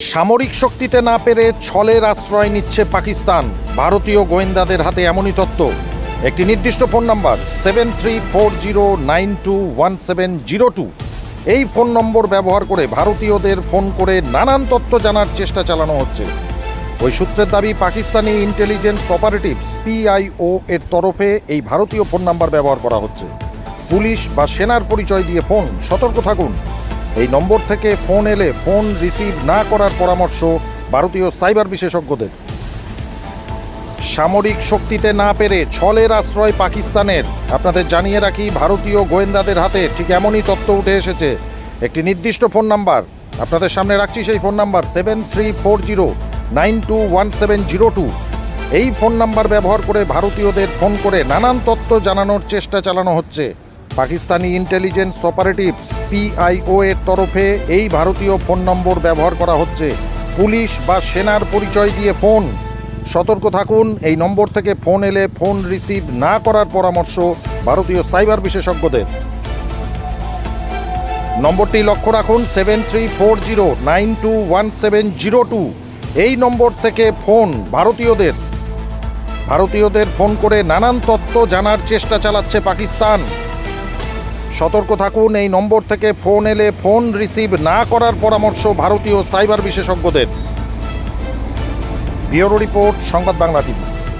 সামরিক শক্তিতে না পেরে ছলের আশ্রয় নিচ্ছে পাকিস্তান। ভারতীয় গোয়েন্দাদের হাতে এমনই তত্ত্ব একটি নির্দিষ্ট phone number seven three four zero nine two one seven zero two এই ফোন নম্বর ব্যবহার করে ভারতীয়দের ফোন করে নানান তথ্য জানার চেষ্টা চালানো হচ্ছে। ওই সূত্রের দাবি, পাকিস্তানি ইন্টেলিজেন্স অপারেটিভ পিআইও এর তরফে এই ভারতীয় ফোন নাম্বার ব্যবহার করা হচ্ছে। পুলিশ বা সেনার পরিচয় দিয়ে ফোন সতর্ক থাকুন। এই নম্বর থেকে ফোন এলে ফোন রিসিভ না করার পরামর্শ ভারতীয় সাইবার বিশেষজ্ঞদের। সামরিক শক্তিতে না পেরে ছলের আশ্রয় পাকিস্তানের। আপনাদের জানিয়ে রাখি, ভারতীয় গোয়েন্দাদের হাতে ঠিক এমনই তথ্য উঠে এসেছে। একটি নির্দিষ্ট ফোন নাম্বার। আপনাদের সামনে রাখছি সেই phone number, seven three four zero, nine two one seven zero two. এই ফোন নাম্বার ব্যবহার করে ভারতীয়দের ফোন করে নানান তথ্য জানানোর চেষ্টা চালানো হচ্ছে। পাকিস্তানি ইন্টেলিজেন্স অপারেটিভ পিআইও এর তরফে এই ভারতীয় ফোন নম্বর ব্যবহার করা হচ্ছে। পুলিশ বা সেনার পরিচয় দিয়ে ফোন। সতর্ক থাকুন, এই নম্বর থেকে ফোন এলে ফোন রিসিভ না করার পরামর্শ ভারতীয় সাইবার বিশেষজ্ঞদের। নম্বরটি লক্ষ্য রাখুন seven three four zero nine two one seven zero two এই নম্বর থেকে ফোন ভারতীয়দের। ভারতীয়দের ফোন করে নানান তথ্য জানার চেষ্টা চালাচ্ছে পাকিস্তান। সতর্ক থাকুন, এই নম্বর থেকে ফোন এলে ফোন রিসিভ না করার পরামর্শ ভারতীয় সাইবার বিশেষজ্ঞদের। ব্যুরো রিপোর্ট, সংবাদ বাংলা টিভি।